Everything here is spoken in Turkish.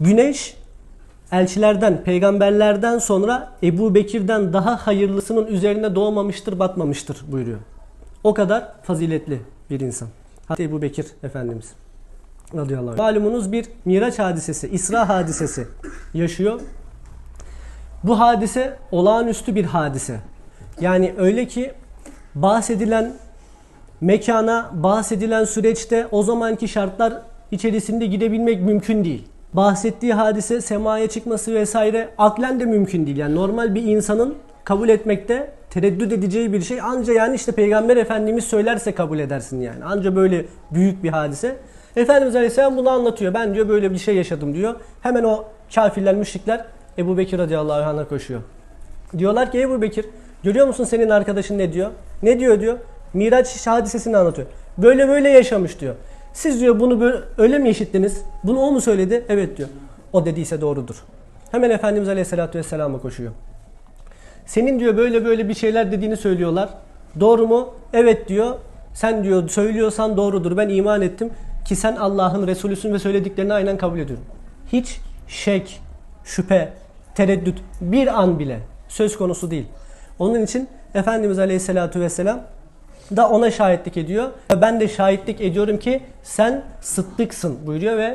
Güneş elçilerden, peygamberlerden sonra Ebu Bekir'den daha hayırlısının üzerine doğmamıştır, batmamıştır buyuruyor. O kadar faziletli bir insan. Hatta Ebu Bekir Efendimiz radıyallahu anh. Malumunuz bir Miraç hadisesi, İsra hadisesi yaşıyor. Bu hadise olağanüstü bir hadise. Yani öyle ki bahsedilen mekana, bahsedilen süreçte o zamanki şartlar içerisinde gidebilmek mümkün değil. Bahsettiği hadise semaya çıkması vesaire aklen de mümkün değil. Yani normal bir insanın kabul etmekte tereddüt edeceği bir şey. Anca yani işte Peygamber Efendimiz söylerse kabul edersin yani. Anca böyle büyük bir hadise. Efendimiz Aleyhisselam bunu anlatıyor. Ben diyor böyle bir şey yaşadım diyor. Hemen o kafirler, müşrikler Ebu Bekir radıyallahu anh'a koşuyor. Diyorlar ki Ebu Bekir görüyor musun senin arkadaşın ne diyor? Ne diyor diyor? Miraç hadisesini anlatıyor. Böyle böyle yaşamış diyor. Siz diyor bunu böyle, öyle mi işittiniz? Bunu o mu söyledi? Evet diyor. O dediyse doğrudur. Hemen Efendimiz Aleyhisselatü Vesselam'a koşuyor. Senin diyor böyle böyle bir şeyler dediğini söylüyorlar. Doğru mu? Evet diyor. Sen diyor söylüyorsan doğrudur. Ben iman ettim ki sen Allah'ın Resulüsün ve söylediklerini aynen kabul ediyorum. Hiç şek, şüphe, tereddüt bir an bile söz konusu değil. Onun için Efendimiz Aleyhisselatü Vesselam da ona şahitlik ediyor. Ben de şahitlik ediyorum ki sen sıddıksın buyuruyor ve